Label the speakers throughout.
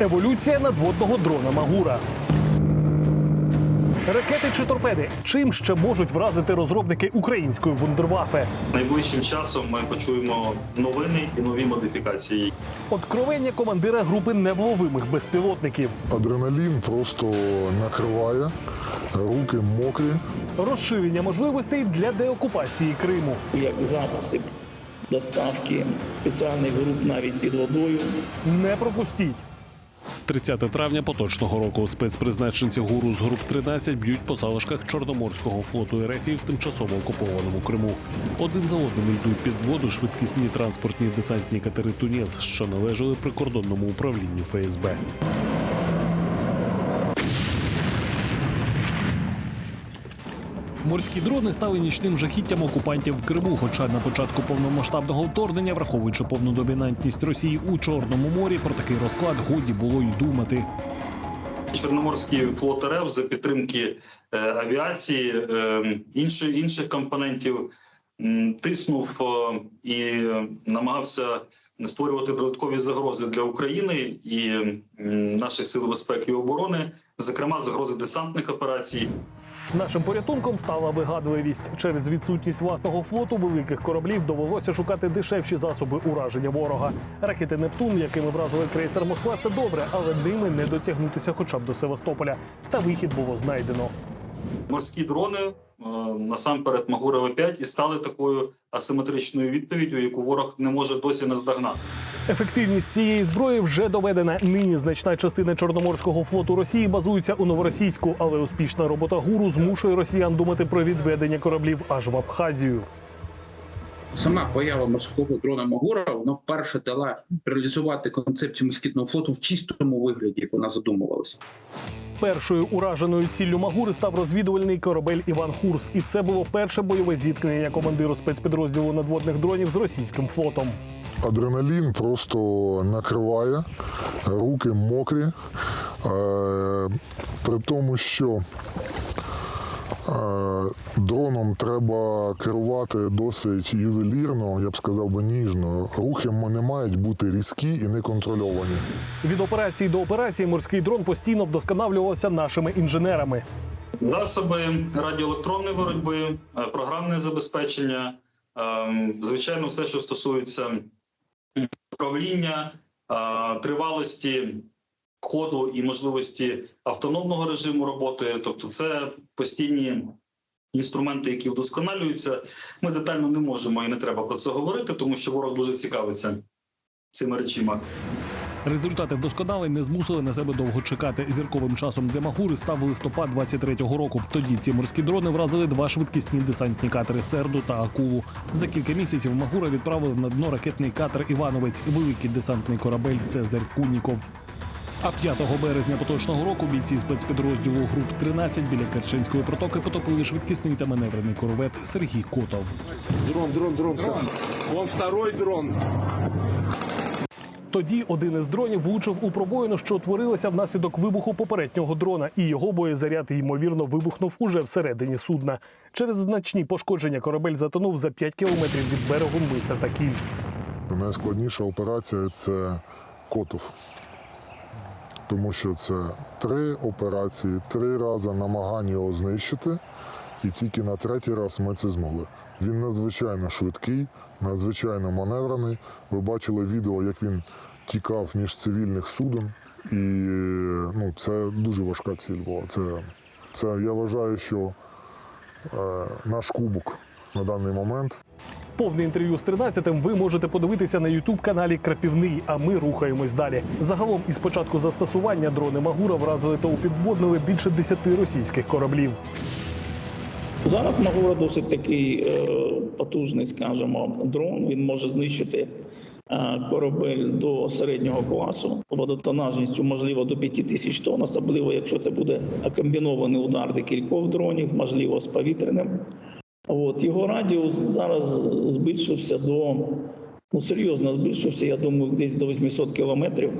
Speaker 1: Еволюція надводного дрона Магура. Ракети чи торпеди. Чим ще можуть вразити розробники української вундервафи?
Speaker 2: Найближчим часом ми почуємо новини і нові модифікації.
Speaker 1: Откровення командира групи невловимих безпілотників.
Speaker 3: Адреналін просто накриває, руки мокрі.
Speaker 1: Розширення можливостей для деокупації Криму.
Speaker 4: як запуси доставки спеціальних груп навіть під водою.
Speaker 1: Не пропустіть.
Speaker 5: 30 травня поточного року спецпризначенці гуру з груп 13 б'ють по залишках Чорноморського флоту РФ в тимчасово окупованому Криму. Один за одним йдуть під воду швидкісні транспортні десантні катери Тунець, що належали прикордонному управлінню ФСБ. Морські дрони стали нічним жахіттям окупантів в Криму. Хоча на початку повномасштабного вторгнення, враховуючи повну домінантність Росії у Чорному морі, про такий розклад годі було й думати.
Speaker 2: Чорноморський флот РФ за підтримки е, авіації е, інших інших компонентів тиснув е, і намагався створювати додаткові загрози для України і наших сил безпеки і оборони, зокрема загрози десантних операцій.
Speaker 1: Нашим порятунком стала вигадливість. Через відсутність власного флоту великих кораблів довелося шукати дешевші засоби ураження ворога. Ракети Нептун, якими вразили крейсер Москва, це добре, але ними не дотягнутися хоча б до Севастополя. Та вихід було знайдено.
Speaker 2: Морські дрони насамперед Магура 5 і стали такою асиметричною відповіддю, яку ворог не може досі наздогнати.
Speaker 1: Ефективність цієї зброї вже доведена. Нині значна частина Чорноморського флоту Росії базується у Новоросійську, але успішна робота гуру змушує росіян думати про відведення кораблів аж в Абхазію.
Speaker 6: Сама поява морського дрона Магура вона вперше дала реалізувати концепцію москітного флоту в чистому вигляді, як вона задумувалася.
Speaker 1: Першою ураженою ціллю Магури став розвідувальний корабель Іван Хурс, і це було перше бойове зіткнення командиру спецпідрозділу надводних дронів з російським флотом.
Speaker 3: Адреналін просто накриває, руки мокрі. Е, при тому, що дроном треба керувати досить ювелірно, я б сказав би ніжно. Рухи не мають бути різкі і неконтрольовані.
Speaker 1: Від операції до операції морський дрон постійно вдосконалювався нашими інженерами.
Speaker 2: Засоби радіоелектронної боротьби, е, програмне забезпечення, ем, звичайно, все, що стосується управління, е, тривалості ходу і можливості автономного режиму роботи. Тобто, це постійні інструменти, які вдосконалюються. Ми детально не можемо і не треба про це говорити, тому що ворог дуже цікавиться цими речима.
Speaker 5: Результати вдосконалень не змусили на себе довго чекати. Зірковим часом для Магури став листопад 23-го року. Тоді ці морські дрони вразили два швидкісні десантні катери Серду та Акулу. За кілька місяців Магура відправив на дно ракетний катер Івановець, великий десантний корабель Цезарь Куніков. А 5 березня поточного року бійці спецпідрозділу груп 13 біля Керченської протоки потопили швидкісний та маневрений корвет Сергій Котов.
Speaker 7: Дрон, дрон, дрон, дрон. Вон второй дрон.
Speaker 1: Тоді один із дронів влучив у пробоїну, що утворилася внаслідок вибуху попереднього дрона, і його боєзаряд ймовірно вибухнув уже всередині судна. Через значні пошкодження корабель затонув за 5 кілометрів від берегу миса та кіль.
Speaker 3: Найскладніша операція це Котов. Тому що це три операції, три рази намагання його знищити, і тільки на третій раз ми це змогли. Він надзвичайно швидкий, надзвичайно маневрений. Ви бачили відео, як він тікав між цивільних суден. І ну, це дуже важка ціль була. Це, це я вважаю, що е, наш кубок на даний момент.
Speaker 1: Повне інтерв'ю з 13-м ви можете подивитися на ютуб каналі Крапівний. А ми рухаємось далі. Загалом, із початку застосування дрони Магура вразили та упідводнили більше 10 російських кораблів.
Speaker 4: Зараз Магура досить такий е, потужний, скажімо, дрон. Він може знищити е, корабель до середнього класу водотонажністю, можливо, до 5 тисяч тонн, особливо якщо це буде комбінований удар декількох дронів, можливо, з повітряним. От його радіус зараз збільшився до ну серйозно збільшився. Я думаю, десь до 800 кілометрів.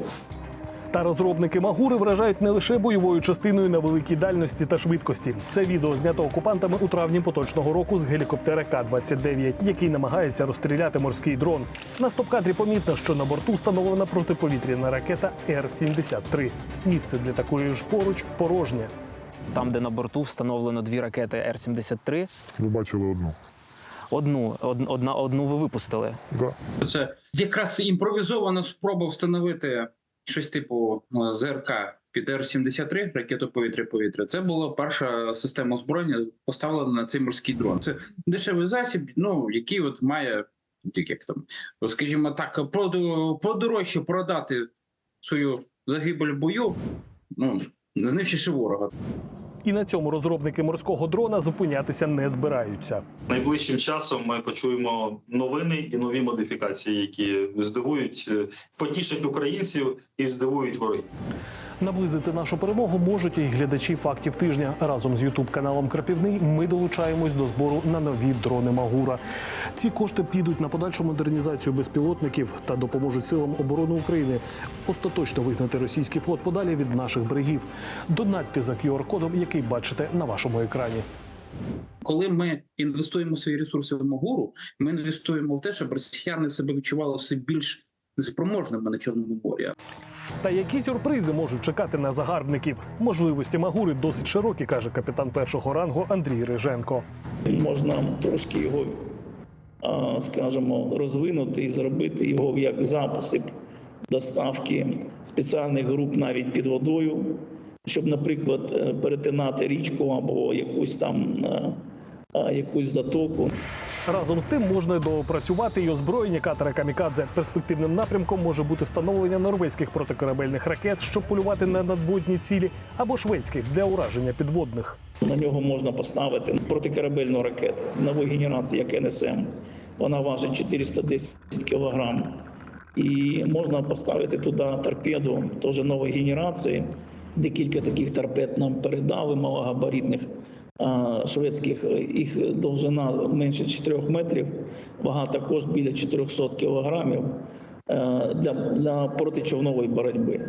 Speaker 1: Та розробники Магури вражають не лише бойовою частиною на великій дальності та швидкості. Це відео знято окупантами у травні поточного року з гелікоптера К-29, який намагається розстріляти морський дрон. На стоп-кадрі помітно, що на борту встановлена протиповітряна ракета Р-73. Місце для такої ж поруч порожнє.
Speaker 8: Там, де на борту встановлено дві ракети Р-73.
Speaker 3: Ви бачили одну.
Speaker 8: Одну, од- одна, одну ви випустили.
Speaker 3: Да.
Speaker 6: Це якраз імпровізована спроба встановити щось типу ну, ЗРК під Р-73, ракету повітря-повітря. Це була перша система озброєння, поставлена на цей морський дрон. Це дешевий засіб, ну який от має як як там, скажімо так, подорожче продати свою загибель в бою, ну знищивши ворога.
Speaker 1: І на цьому розробники морського дрона зупинятися не збираються.
Speaker 2: Найближчим часом ми почуємо новини і нові модифікації, які здивують, е, потішать українців і здивують ворогів.
Speaker 1: Наблизити нашу перемогу можуть і глядачі фактів тижня. Разом з Ютуб каналом Крапівний ми долучаємось до збору на нові дрони Магура. Ці кошти підуть на подальшу модернізацію безпілотників та допоможуть силам оборони України остаточно вигнати російський флот подалі від наших берегів. Донатьте за QR-кодом, який бачите на вашому екрані.
Speaker 6: Коли ми інвестуємо свої ресурси в Магуру, ми інвестуємо в те, щоб росіяни себе відчували все більш спроможними на Чорному морі.
Speaker 1: Та які сюрпризи можуть чекати на загарбників? Можливості Магури досить широкі, каже капітан першого рангу Андрій Риженко.
Speaker 4: можна трошки його, скажімо, розвинути і зробити його як запуск доставки спеціальних груп навіть під водою, щоб, наприклад, е, перетинати річку або якусь там е, якусь затоку.
Speaker 1: Разом з тим можна доопрацювати і озброєння катера Камікадзе. Перспективним напрямком може бути встановлення норвезьких протикорабельних ракет, щоб полювати на надводні цілі, або шведських для ураження підводних.
Speaker 4: На нього можна поставити протикорабельну ракету нової генерації, як НСМ. Вона важить 410 кг. І можна поставити туди торпеду, теж нової генерації. Декілька таких торпед нам передали малогабаритних а, шведських. Їх довжина менше 4 метрів, вага також біля 400 кілограмів е, для, для протичовнової боротьби.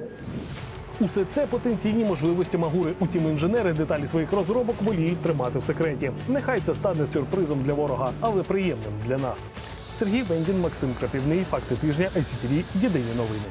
Speaker 1: Усе це потенційні можливості Магури. Утім, інженери деталі своїх розробок воліють тримати в секреті. Нехай це стане сюрпризом для ворога, але приємним для нас. Сергій Вендін, Максим Крапівний. Факти тижня ICTV. Єдині новини.